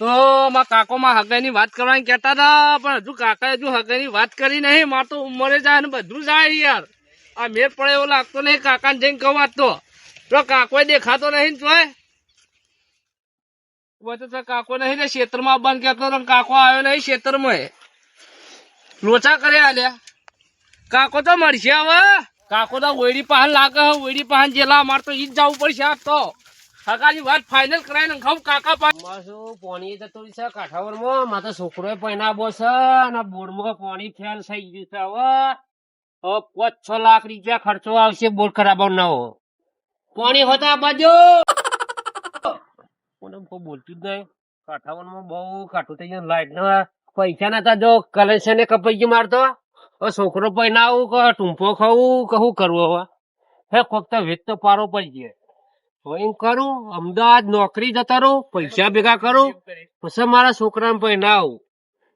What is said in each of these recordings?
તો મારા કાકો માં હગાઈની વાત કરવાની કેતા હતા, પણ હજુ કાકા હજુ હગાઈની વાત કરી નહીં, માર તો ઉંમરે જાય ને બધું જાય યાર. આ મેર પડે એવો લાગતો નહીં કાકાને જઈને કહું તો. તો કાકો દેખાતો નહીં ચોય વચ્ચે કાકો નહીં ને ખેતરમાં બંધ કેતો કાકો આવ્યો નહીં ખેતરમાં. લોચા કર્યા આલ્યા કાકો તો મળશે હવે. કાકો તો ઓયડી પાહન લાગે ઓયડી પાહન જેલા અમારે તો ઈ જ જવું પડશે તો. હગાની વાત ફાઇનલ ને ખાવ કાકા મારું પાણી જતો છે કાઠાવરમાં. મારા છોકરો પહેનાવો છે અને બોર્ડમાં પાણી ફેલ થઈ ગયું છે હવે. પાંચ છ લાખ રૂપિયા ખર્ચો આવશે બોર્ડ ખરાબ નવો પાણી હોતા બાજુ. કોઈ બોલતું જ નહીં. કાઠાવરમાં બહુ કાઠું થઈ ગયું. લાઈટ ના પૈસા નતા જો કલેક્શન ને કપાઈ ગયું મારતો. છોકરો પહેનાવું કે ટૂંપો ખાવું કે શું કરવું હવે? હે ફક્ત તો વેચ તો પારો પડી ગયો. તો એમ કરું અમદાવાદ નોકરી જતા રહું પૈસા ભેગા કરું પછી મારા છોકરાને પહેનાવું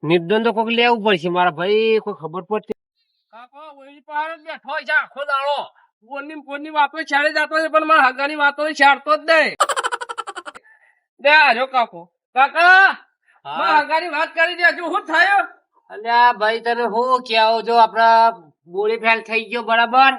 નિર્ધન તો કોઈક લેવું પડશે મારા ભાઈ કોઈ ખબર પડતી બેઠો છે આખો દાડો. ફોનની ફોનની વાતો છાડે જતો છે પણ મારા હગાની વાતો છાડતો જ નહીં. દે આજો કાકો. કાકા મારા હગાની વાત કરી દે શું થયું? અલ્યા ભાઈ તને હું કહેવું જો આપડા બોડી ફેલ થઈ ગયો બરાબર?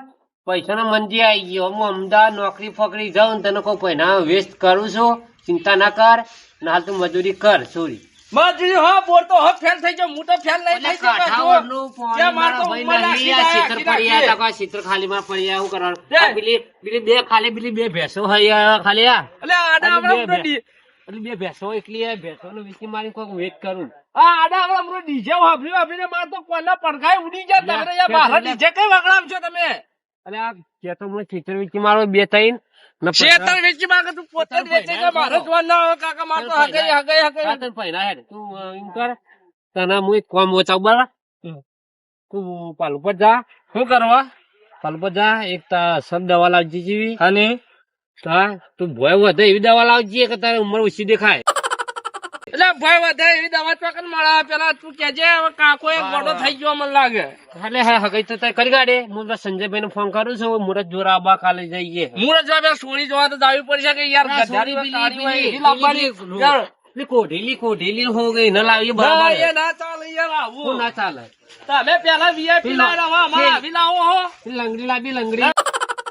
પૈસાનો મંદી આવી ગયો હું અમદાવાદ નોકરી ફોકરી જાઉં ને તને કોઈ પહેના વેસ્ટ કરું છું ચિંતા ના કર. ને હાલ તું મજૂરી કર સોરી મજૂરી હો બોર તો હો ફેલ થઈ ગયો હું તો ફેલ નહીં થઈ ગયો કાઠાવડનું પાણી જ્યાં માર તો મારા ભાઈ ઉંમર નથી. આ રાખી ક્ષેત્ર રાખી પડી આ રાખી. તકો ખાલી માં પડી આ શું કરવાનું પેલી પેલી બે ખાલી પેલી બે ભેંસો હોય આ ખાલી આ. એટલે બે આવડા બે. ડી- એટલે બે ભેંસો એકલી આ ભેંસોને વેચી મારી કોઈક વેટ કરું. આ આડા આવડા હમણાં ડીજે વાપરી વાપરીને માર તો કોના પડઘાય ઉડી જાય તમે યાર બહાર ડીજે કઈ વગડાવશો તમે? અને આ કહેતો મને ખેતર વેચી મારો બે ત્રણ. ને પછી- શેતર વેચી માંગે તું પોતે જ વેચે કે મારો જવાન ના હોય કાકા માર હગે હગે હગે તને પહેલા હેડ. તું એમ કર તને હું એક કામ વચાવું બરાબર? તું પાલુ પર જા. શું કરવા? પાલુ પર જા. એક તા સબ દવા લાવજી જીવી. અને? તા તું ભોય વધે એવી દવા લાવજી કે તારે ઉંમર ઓછી દેખાય. એટલે ભાઈ વધે એવી દવા ચોકન મળે. પેલા તું કેજે હવે કાકો એક ગોડો થઈ ગયો મને લાગે. એટલે હા હગઈ તો તે કરી કાઢે. હું સંજયભાઈ ને ફોન કરું છું. મુરત જોરા આબા કાલે જઈએ. મુરત જો પેલા સોની જોવા તો જાવી પડશે કે યાર કોઢેલી કોઢેલી હો ગઈ ન લાવી ના, બરાબર. એ ના ચાલે યાર આવું. ના ચાલે? તમે પેલા વીઆઈપી લાવો આવી લાવો હો. લંગડી લાવી લંગડી આંગળીએ નહીં લાવવી. હેડે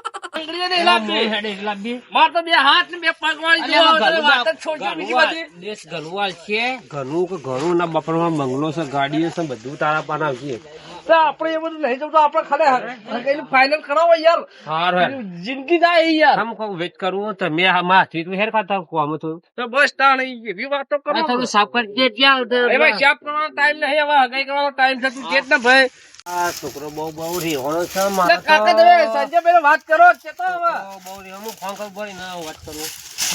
લાવી માર તો બે હાથ ને બે પગ વાળી દેશ છે. ઘરનું કે ઘરનું ના બપોરમાં બંગલો છે ગાડીઓ છે બધું તારા પાન આવશે. આપડે એ બધું નહીં જવું તો આપડે ખરે ફાઇનલ કરાવો યાર. હાર જિંદગી જાય યાર. હમ કહું વેટ કરવું તમે આ હાથી તું હેર ખાતા કોમ હતું તો. બસ તાણ એવી વાતો કરો. થોડું સાફ કરી દે ત્યાં સાફ કરવાનો ટાઈમ નહીં હવે હગાઈ કરવાનો ટાઈમ છે તું કે ના ભાઈ. આ છોકરો બહુ બહુ રેવાનો છે મારો કાકા તમે સંજયભાઈ વાત કરો કેતો હવે. બહુ હું ફોન કર ભાઈ ના વાત કરો.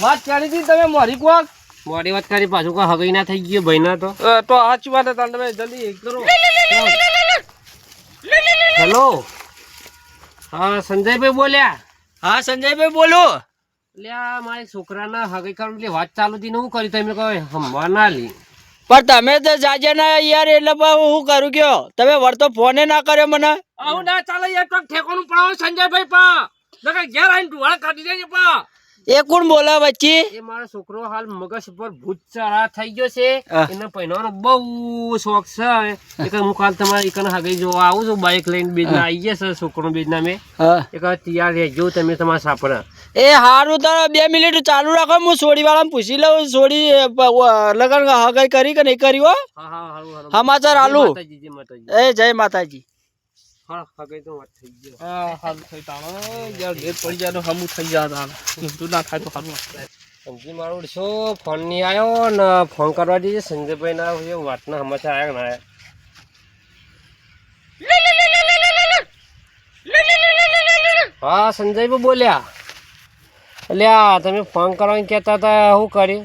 વાત કરી હતી તમે મારી કોક મોડી વાત કરી પાછું કા હગઈ ના થઈ ગયો ભાઈ ના તો તો સાચી વાત હતા તમે જલ્દી કરો. હેલો. હા સંજયભાઈ બોલ્યા. હા સંજયભાઈ બોલો. એટલે મારી છોકરાના હગઈ એટલે વાત ચાલુ હતી ને હું કર્યું તમે કહો હમવા ના લી. પણ તમે તો જાજે ના યાર, એટલે હું કરું કયો? તમે વળતો ફોને ના કર્યો મને. આવું ના ચાલે યાર તો ઠેકોનું પડાવો સંજયભાઈ પા. ઘેર આવીને ડુવાળા કાઢી દેજે પા. એ કોણ બોલા વચ્ચે? એ મારો છોકરો હાલ મગજ પર ભૂત ચડા થઈ ગયો છે. એને પહેરવાનો બહુ શોખ છે. એક હું કાલ તમારે એકને હગઈ જોવા આવું છું બાઇક લઈને બેજના આવી ગયા છે છોકરો બેજના મેં. એક તૈયાર રહેજો તમે તમારા સાપડા. એ હારું તો બે મિનિટ ચાલુ રાખો હું સોડી વાળા પૂછી લઉં સોડી લગન હગાઈ કરી કે નહીં કરી હો? સમાચાર આલુ. એ જય માતાજી. હા તો વાત થઈ ગયો હા હારું થઈ તાણ યાર લેટ પડી જાય તો હમું થઈ જાય તાણ તું ના થાય તો સારું સમજી મારો છો ફોન નહીં આવ્યો ને ફોન કરવા જઈએ સંજયભાઈ ના એ વાતના સમાચાર આવ્યા ના આવ્યા? હા સંજયભાઈ બોલ્યા એટલે તમે ફોન કરવાનું કહેતા હતા શું કર્યું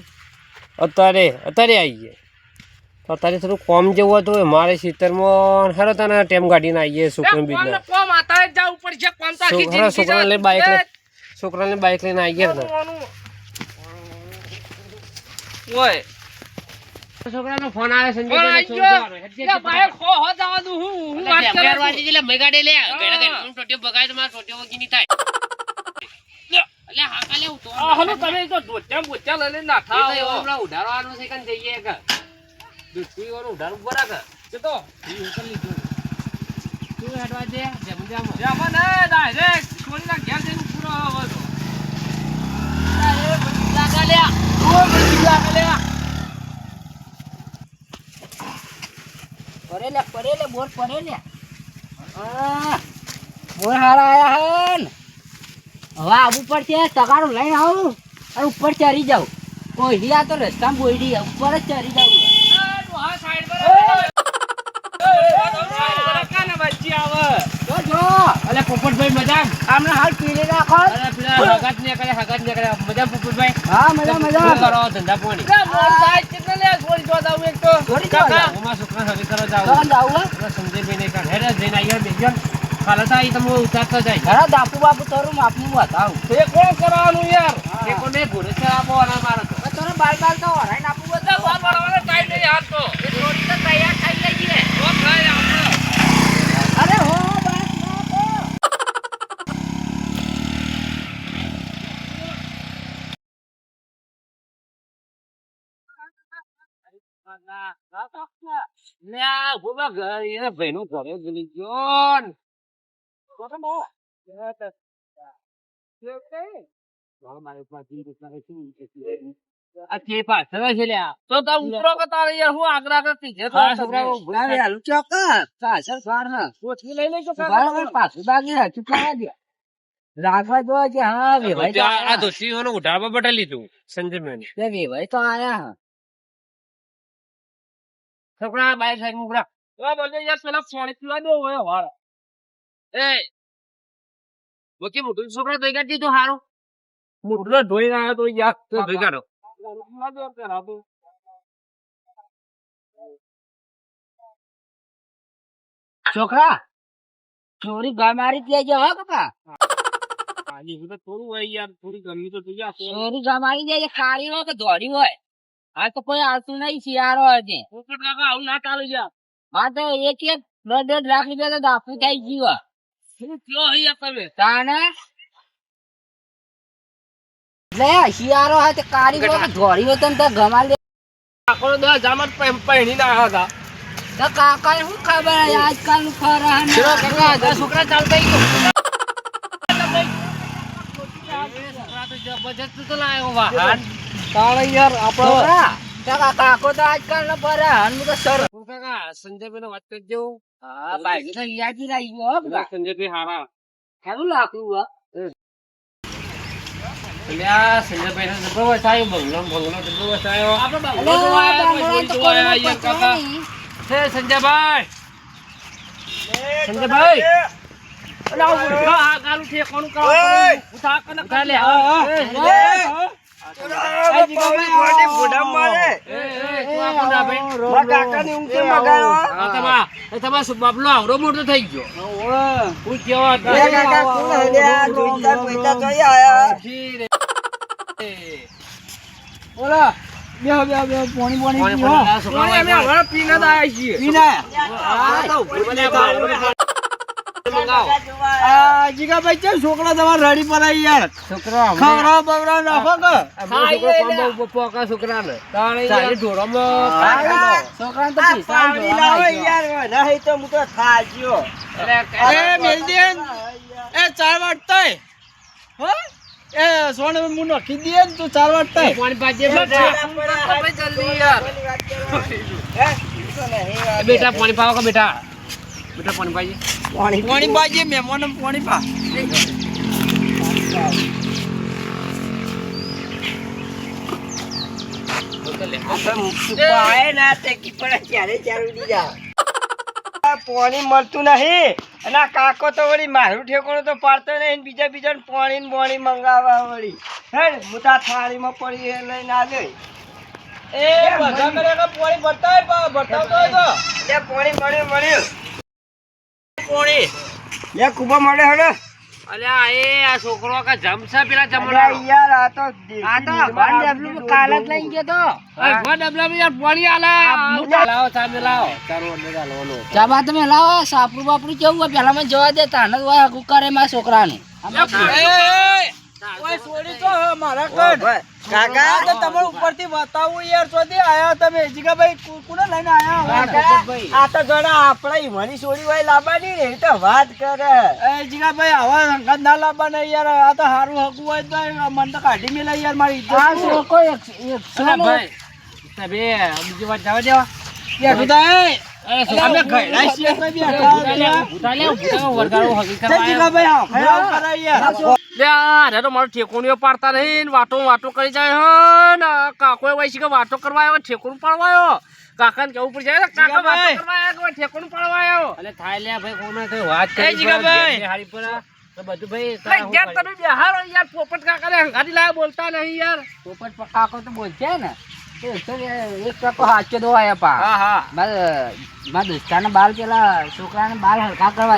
અત્યારે અત્યારે આવી ગયા તો અત્યારે થોડું કોમ જેવું હતું મારે સિત્તેરમાં હારો તને ટેમ ગાડીને આવીએ છોકરા બીજના. કોમ આતા જ જવું પડશે કોમ તો આખી છોકરા જિંદગી છોકરાને બાઇક. છોકરાને બાઇક લઈને આવી ગયા ને. ઓય. છોકરાનો ફોન આવે ગયો. લે ભાઈ ખો હો જવાનું હું હું વાત કરું છું. અલ્યા હાકા લે ઉતો આ હલો તમે તો તો ઉધારવાનું છે કન જઈએ કે? દૂધથી ઓલું ઉધારવું પડે કે છે તો તું હેડવા દે. જેમ જેમ જામાં ને ડાયરેક્ટ છોડીના ઘેર જઈને પૂરો આવે તો. પડેલે પડેલે બોર પડેલે હા બોર હારા આયા હન હવે પર છે તગાડું લઈને આવું અને ઉપર ચડી જાઉં. કોઈ હિયા તો રસ્તામાં બોયડી ઉપર જ ચડી જાઉં. અલે પોપટભાઈ મજા આમને હાલ પીડી રાખો અરે પેલા હગાત ને કરે હગાત ને કરે મજા પોપટભાઈ હા મજા મજા કરો ધંધા પાણી લે, મોર સાઈડ કેટલે લે, છોડી જો જાઉં એક તો. છોડી જો. ઓમાં છોકરા હવે કરો જાવ જાઉં હો. પેલા સંજયભાઈ ને કાઢ હેડે જઈને આયા તમે ઉતારતા જાય ઘણા દાપુ બાપુ તારું માપનું બતાવું એ કોણ કરવાનું યાર તે કોને ઘોડે ચડાવો અને મારે તો તને બાર બાર તો હરાઈને આપવું આ ગોબા ઘર એ ભાઈનું ઘરે ગલી ગયો ને. આ તે પાછળ છે લ્યા. તો તાર ઉતરો કે તારે યાર હું આગ્રા કરતી છે તો હા, છોકરાઓ છોકરાઓ ના વેલું ચોક્કસ પાછળ વાર હા કોથળી લઈ લેજો બરાબર પાછું બાકી હા ચૂકવા દે રાખવા જો કે હા વેવાઈ તો આ આયા. દોશીઓનું ઉઠાવા બટા લીધું સંજયભાઈને. તે વેવાઈ તો આયા હા. છોકરા બાઈક સાઈડ મૂકડા. આ બોલે યાર પેલા પાણી પીવા દો હવે વાળ એ મોટી મોટું છોકરા તો કાઢી દીધું હારું મુઢલો ધોઈ આવ્યો તો યાર તો કાઢો. ના દો પેલા છોકરા ચોરી ગમારી મારી જ લેજો હો કપા આજે હું તો થોડું હોય યાર થોડી ગમી તો જાય ચોરી ગમારી જાય ખારી હોય કે દોડી હોય આ તો કોઈ આવતું નહીં શિયાળો હજી પોપટ કાકા આવું ના ચાલુ જા હા તો એક એક દોઢ દોઢ લાખ રૂપિયા તો દાફી થઈ ગયો શું થયો અહીંયા તમે તાને લે શિયાળો હોય તો કાળી કે દોડી હોય તો ગમા લે આખો દસ જામત પહેણી ના હતા. તો કાકા શું ખબર હે આજકાલનું? ખરા ચલો કાકા દસ છોકરા ચાલતા જબરજસ્ત તો લાયો વાહન. તાણે યાર આપણો કાકા કાકો તો આજકાલ નો ફરે હન તો સર હું કાકા સંજયભાઈને વાત કરજો. હા બાઈક તો યાદી રહી ગયો સંજયભાઈ હારા. ખાલું લાકડું હો એટલે આ જબરો વસાયો, બંગલો બંગલો જબરો વસાયો. આપણે બંગલો જોવા આયા, કોઈ તો આયા યાર કાકા. છે સંજયભાઈ. સંજયભાઈ. અલે આ ઉઠો, આ ગાલું ઠેકાણું કરો, કરો. ઉઠા કને ઉઠા લે, હા, હા. હા. એ, એ, જીગાભાઈ. એ, એ, તું આ કોણ આ ભાઈ? એ, આવો. આ તમા- એ તમારો શું બાબલો આવડો મોટો થઈ ગયો. હું? કેવો બોલો બેહો બેહો બેહો પોણી પોણી પીવો. પણ છોકરા અમે હવે પીને જ આયા છીએ. પીને? આયા? મને આ બાબલો મંગાવો. આ જીગાભાઈ છે છોકરા તમારે રડી પડાય યાર? છોકરા ખવડાવ બવડાવ નાખો કે? છોકરો યાર. તો મેલદીન. એ ચાર વાટતાય હો? એ સોને હું નખી દે ને તું ચાર વાટતાય પાણી પાજે બેટા, જલ્દી યાર. એ બેટા પાણી પાવો કા બેટા. બેટા પાણી પાજે. પાણી બાજી મહેમાનો પાણી પા. પાણી મળતું નહીં. અને આ કાકો તો વળી મારું ઠેકોણું તો પાડતો નહીં. બીજા બીજાને પાણી ને બોણી મંગાવવા વળી. હે ને, હું તો થાળીમાં પડી એ લઈને આવ્યો એ બધા કરે પાણી ભરતા તો. લે પાણી મળ્યું મળ્યું. પાણી. એ કુબા મળે હડે અલ્યા એ આ છોકરો કે જમશે પેલા જમવાનો? યાર આ તો આ તો અભણ ડબલું કાલ જ લઈ ગયો તો. યાર પાણી આલે. લાવો સામે લાવો. ચાલો અંદર લાવવાનો ચા તમે લાવો સાપરું બાપરું કેવું પેલા મને જવા દે તાને જ કરે મારા છોકરાને. ઓય છોડી તો મારા કન કાકા તો તમે ઉપરથી બતાવું યાર ચોથી આયા તમે જીગાભાઈ કોને લઈને આયા કાકા, આ તો જણા આપણા છોડી હોય લાવવાની ને તો વાત કરે એ જીગાભાઈ આવા રંગત ના લાવવાના યાર આ તો હારું હકુ હોય તો મન તો કાઢી મેલા યાર મારી ઇજ્જત ભાઈ તમે બીજી વાત જવા દેવા બેઠું થાય અમે ઘરડા છીએ તો બેઠા ભૂતા લે ભૂતા વરગાડો હકીકત જીગાભાઈ હા યાર લે આ રે તો મારો ઠેકોણીઓ પાડતા નહીં ને વાતો વાતો કરી જાય હો ને કાકોએ વૈસી કે વાતો કરવા આવ્યો ઠેકોણું પાડવા આવ્યો. કાકાને કેવું પડી જાય કાકા વાટો. કરવા આવ્યો કે ઠેકોણું પાડવા આવ્યો? અલે થાય લે ભાઈ કોને કઈ વાત એ કરી જીગાભાઈ. હારી પર તો બધું ભાઈ યાર તમે બેહારો યાર પોપટ કાકાને હંગાતી લાયા બોલતા નહીં યાર. પોપટ કાકો તો બોલશે ને. ને એક ટકો સાચો દો આયા પા. હા હા. મારા દોસ્તાના બાલ પેલા છોકરાને બાલ હલકા કરવા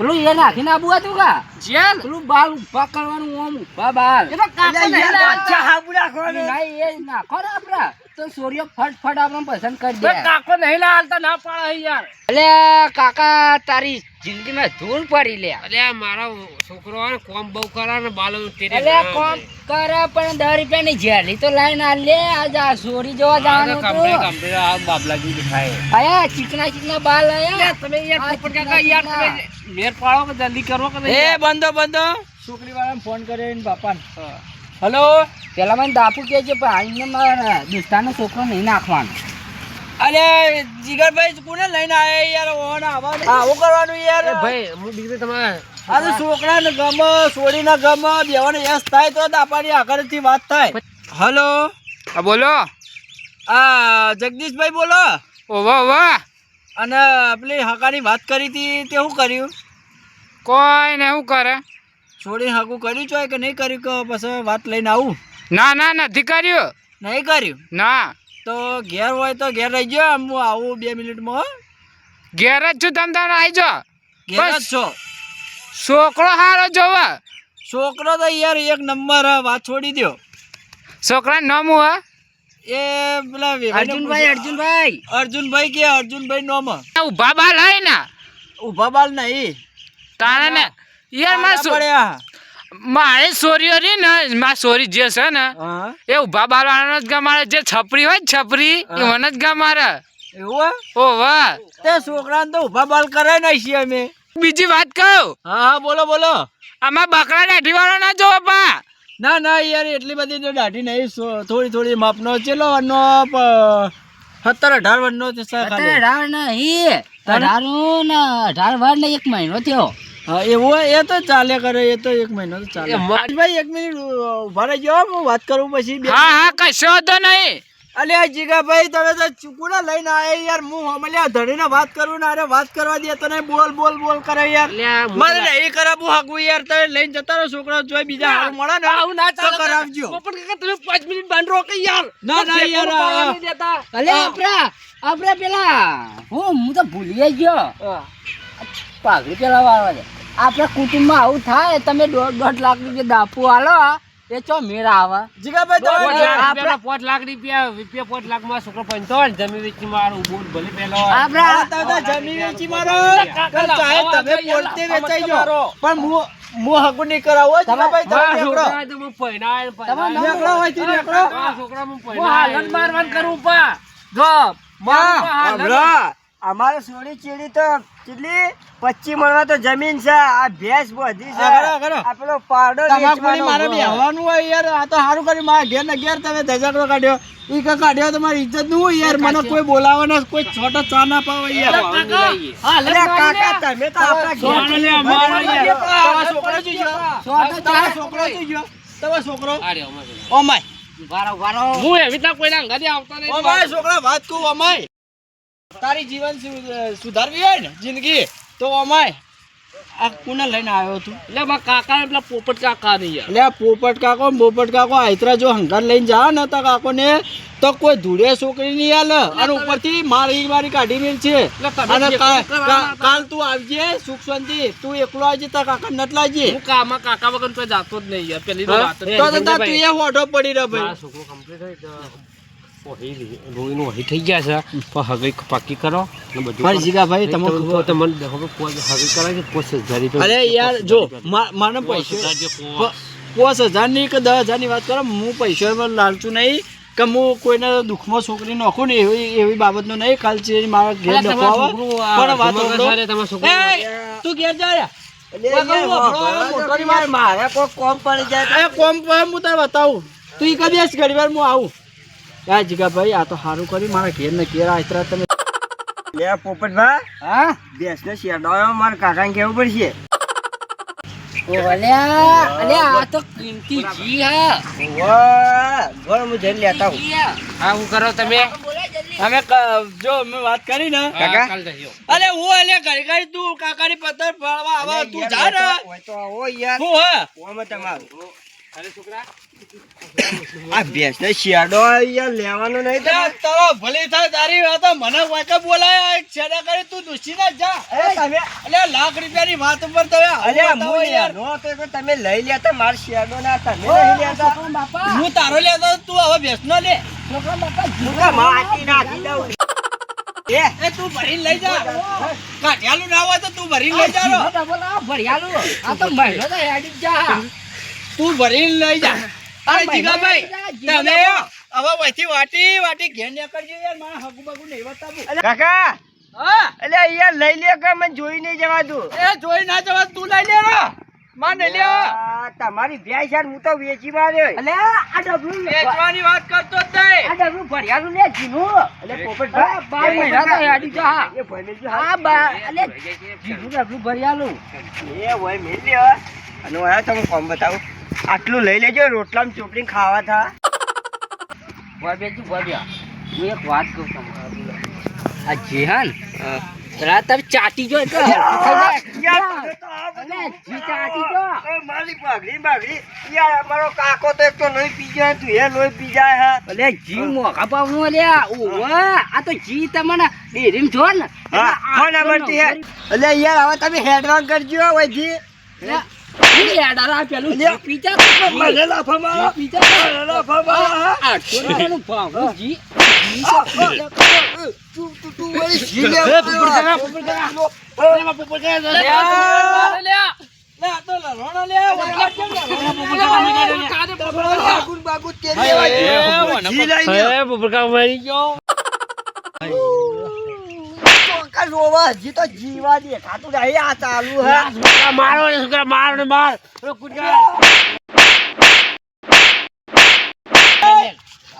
પેલું એ નાખીને આબુ હતું કા? જેલ પેલું બાલ ઊભા કરવાનું આમ ઊભા બાલ. એ તો કાકો નહીં હાબુ રાખવાનો. ના એ નાખો ને આપડા. તો સૂર્ય ફટ ફટ આપણને પસંદ કરી દે. કાકો નહીં લાલતા ના પાડે યાર. અલે કાકા તારી જિંદગીમાં ધૂળ પડી લે. અલે મારા છોકરો ને કોમ બહુ કરે ને બાલો તેરે અલે કોમ કરે પણ દસ રૂપિયાની જેલી તો લાઈન આ લે આજ આ સોરી જોવા જવાનું હતું. કમ્પ્લીટ આ બાબલા જી દેખાય આયા ચીકના ચીકના બાલ આયા. તમે યાર પોપટ કાકા યાર તમે મેર પાડો કે જલ્દી કરો કે એ બંધો બંધો. છોકરી વાળાને ફોન કર્યો એને બાપાને. હલો? પેલા મને દાપુ કે છે પણ આઈને મારા દોસ્તાનો છોકરો નહીં નાખવાનો. અરે જીગરભાઈ કોને લઈને આવે યાર? ઓન આવા આવું કરવાનું યાર. ભાઈ હું દીકરી તમારે આ તો છોકરાને ગમે છોડીને ગમો બેવાને યસ થાય તો દાપાની આગળથી વાત થાય. હલો? હા બોલો. આ જગદીશભાઈ બોલો. ઓ વાહ વાહ અને પેલી હકાની વાત કરી હતી તે શું કર્યું? કોઈ ને શું કરે? છોડીને હકું કર્યું છો કે નહીં કર્યું કે પછી વાત લઈને આવું? ના ના નથી કર્યું. નહીં કર્યું? ના. તો ઘેર હોય તો ઘેર રહી ગયો હું આવું બે મિનિટમાં હો. ઘેર જ છું તમ તારે આવી જાઓ. ઘેર જ છો? છોકરો હારો જોવે. છોકરો તો યાર એક નંબર હે, વાત છોડી દો છોકરા નામ હું? એ પેલા અર્જુનભાઈ અર્જુનભાઈ. અર્જુનભાઈ કે અર્જુનભાઈ નોમ? હે ઊભા બાલ હોય ને ઊભા બાલ નહીં. તારે ને યાર મારે પડ્યા. મારે સોરીઓ રહી ને માર સોરી જે છે ને એ ઊભા બાલ વાળાનો જ મારે જે છપરી હોય ને છપરી એ મને જ ગમારે એવું ઓ વાહ. તે છોકરાને તો ઊભા બાલ કરે નહીં છીએ અમે. બીજી વાત કહું? હા હા બોલો બોલો. આમાં બકરા દાઢી વાળો ના જોવો પા ના ના યાર એટલી બધી તો દાઢી નહીં થોડી થોડી માપનો ચેલો વનનો સત્તર અઢાર વનનો છે સર અઢાર નહીં અઢાર ને અઢાર વર્ષ ને એક મહિનો થયો. હા એવું એ તો ચાલે કરે એ તો એક મહિનો તો ચાલે. ભાઈ એક મિનિટ ઊભા રહેજો હો, હું વાત કરું પછી હા હા કશો નહીં. અલે તમે તો ચુકુડા લઈને આયા યાર હું હમલ્યા ધણીને વાત કરું ને અરે વાત કરવા દે તો નહીં બોલ બોલ બોલ કરે યાર. હું તમે લઈને જતા રહો છોકરા જોઈ બીજા મળે ને આવું ના ચાલે કરાવજો. કાકા તમે પાંચ મિનિટ બાંધ રોકે યાર. ના, ના, યાર. અલે આપડા આપડે પેલા હું હું તો ભૂલી ગયો. પાઘડી પેલા વાળવા દે. આપણા કુટુંબમાં આવું થાય તમે દોઢ દોઢ લાખ રૂપિયા દાપુ આલો એ ચો મેળા આવે. જીગાભાઈ તમે આપણા- પાંચ લાખ રૂપિયા રૂપિયા પાંચ લાખમાં છોકરો પંચો જમીન વેચી મારો બોલ ભલે પેલો આપણે તમે જમીન વેચી મારો. ચાહે તમે બોલતે વેચાઈ જો પણ હું હું હગુ નહીં કરાવો જીગાભાઈ જીગા ભાઈ તમે છોકરા તો હું પૈણાય ને પૈણાય. હોય તો નીકળો. છોકરા હું હું હાલત મારવાન કરું પા જો માં, હમણાં. અમારે સોડી ચીડી તો કેટલી? પચી મળવા તો જમીન છે. આ ભેંસ બધી છે. આ પેલો પાડો મારે. બેહવાનું હોય યાર. આ તો સારું કર્યું. મારા ઘેર ને ઘેર તમે ધજાકડો કાઢ્યો. ઈ કા કાઢ્યો તો મારી ઇજ્જતનું હોય યાર. મને કોઈ બોલાવાના કોઈ છોટો ચા ના પાવે યાર. કાકા, તમે તો આપણા. છોકરો તમારો છોકરો જોઈ તમે છોકરો ઓમાય. વારો વારો હું એવી કોઈના ઘરે આવતા નહીં. છોકરા વાત કહું ઓમાય. તારી જીવન સુધારવી હોય ને જિંદગી તો અમાય. આ કોને લઈને આવ્યો તું? એટલે મારા કાકા પેલા પોપટ કાકા નહીં એટલે આ પોપટ કાકો પોપટ કાકો આયતરા જો હંકાર લઈને જા ને તો કાકોને તો કોઈ ધૂળે છોકરી નહીં આલે અને ઉપરથી મારી મારી કાઢી મેલ છે. અને. કાલ તું આવજે સુખ શાંતિ. તું એકલો આવજે તાર કાકા નટ લાવજે. હું કામાં કાકા વગર તો જાતો જ નહીં યાર. પેલી તો વાત તો એ હોઢો પડી રહ્યો ભાઈ. છોકરો કમ્પ્લીટ રોઈનું વહી થઈ ગયા છે. પણ હવે પાકી કરો ને બધું પણ જીગાભાઈ કરો. તમે તમને દેખો કે કરાય કે પોચ હજાર અરે યાર જો મા- પૈસા હજારની કે દસ હજારની વાત કરો હું પૈસા લાલચું નહીં કે હું કોઈને દુઃખમાં છોકરી નાખું ને એવી એવી બાબતનો નહીં. કાલ છે મારા ઘેર ડખો પણ વાત તું ઘેર જા મારે કોમ પડી જાય કોમ હું તને બતાવું. તું એ કદી ઘડી વાર હું આવું. યાર જીગાભાઈ આ તો સારું કર્યું. મારા ઘેર ને ઘેર આચરા તમે લે પોપટભા હા? ભેંસનો શેરડાયો મારા કાકાને કેવું પડશે. અલ્યા આ ને. અરે હું ને યાર લેવાનો નહીં તો ભલી થાય તારી વાત મને વાંકે બોલાય કરી તું ના જા. તમે એટલે લાખ રૂપિયાની વાત ઉપર તમે અરે યાર. તો તમે લઈ લેતા માર શેરડો ના તમે નહીં લેતા બાપા. હું તારો લેતો તું હવે બેસનો લે. છોકરા બાપા મુકા માટી નાખી દઉં. એ એ તું ભરીને લઈ જા. કાઢિયાલું ના હોય તો તું ભરીને લઈ જા ભરિયાલું. આ તો મહિનો તો હેડી જા. તું ભરીને લઈ જા. અરે જીગાભાઈ તમે હવે વહીથી વાટી વાટી ઘેર નીકળજો યાર મારા હગુ બગુ નહીં બતાવું. કાકા એટલે અહીંયા લઈ લે કે મને જોઈ નહીં જવા દઉં એ જોઈ ના જવા તું લઈ લે રો માં નહીં લે તમારી ભેંસ યાર હું તો વેચી માર્યો એટલે આ ડબલું વેચવાની વાત કરતો જ નહીં. આ ડબલું ભરિયાલું લે જીનું. એટલે પોપટભાઈ આ બાર મહિના તો હેડી જા. એ ભાઈ મેલજો હા. આ બા એટલે જીનું ડબલું ભરિયાલું એ હોય મેલ લે. અને હું આયા તમે કોમ બતાવું. આટલું લઈ લેજો રોટલામાં ચોપડી ખાવા થા. હું એક વાત કહું આ જેહાન પેલા તમે ચાટી જો. એટલે મારી યાર અમારો કાકો તો એક તો લોહી પી જાય તું એ લોહી પી જાય હા. અલે જી મોખા પાવું અલ્યા. ઓવા આ તો જી તમને ડેરીમ જો ને. હા ફોન નંબર હે યાર હવે તમે હેડવાન કરજો વૈજી જી. એડારા પેલું એ બબરકા મરી ગયો ચોક્કસ હોવા, હજી તો જીવા દેખાતું નહીં આ ચાલુ હે. મારો ને છોકરા મારો ને માર.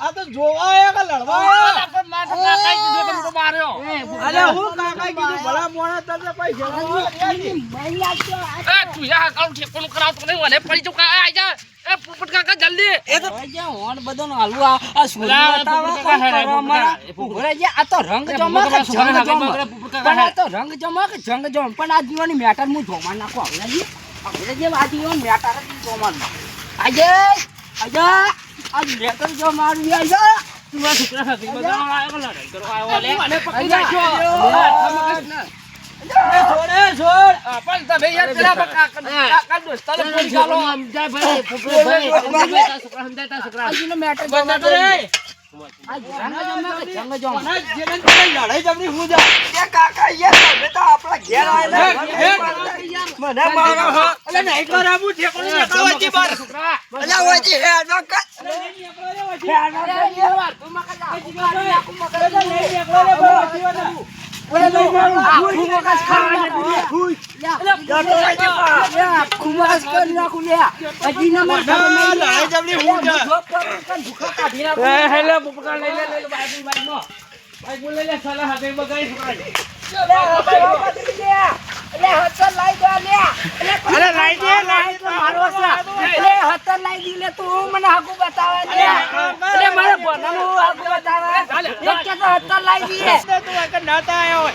આ તો જોવા આયા કે લડવા આયા? માર્યો. અરે હું કાકા કીધું ભલા મોણા તને પૈસા એ તું યા કાઉ ઠેકોનું કરાવતો નહીં મને પડી ચૂકા આઈ જા. એ પોપટ કાકા જલ્દી. આ તો રંગ જમા પણ આ તો રંગ જમક જંગ જમા. પણ આ જીવાની મેટર હું જોવા નાખો અંગ્રેજી અંગ્રેજી આ જીવન મેટર જ જોવા આજે આજે આ મેટર જો મારું આજે તું છોકરા સાથે બગાડવા આવ્યો લડાઈ કરવા આવ્યો લે? મને પકડી છોડે છોડ. પણ તમે યાર પેલા કાકા કાકા દોસ્તાને ફોન ચાલો. સમજાય ભાઈ ભાઈ સમજાય તા છોકરા સમજાય તા છોકરા મેટર બંધ તો મને મારો હા. અલે નહીં કરાવું ઠેકોનું નીકળવાથી બાર અલા વૈજી હેડવાન કર. લડાઈ જમણી હું જા એ હેલે પોપટ કાકા લઈ લે લઈ લે બાઈક બાઈકમાં બાઈકમાં લઈ લે સાલા હાથે બગાડી છોકરા તું આગળ નાતા આયો હોય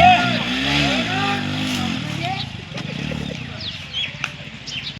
આખું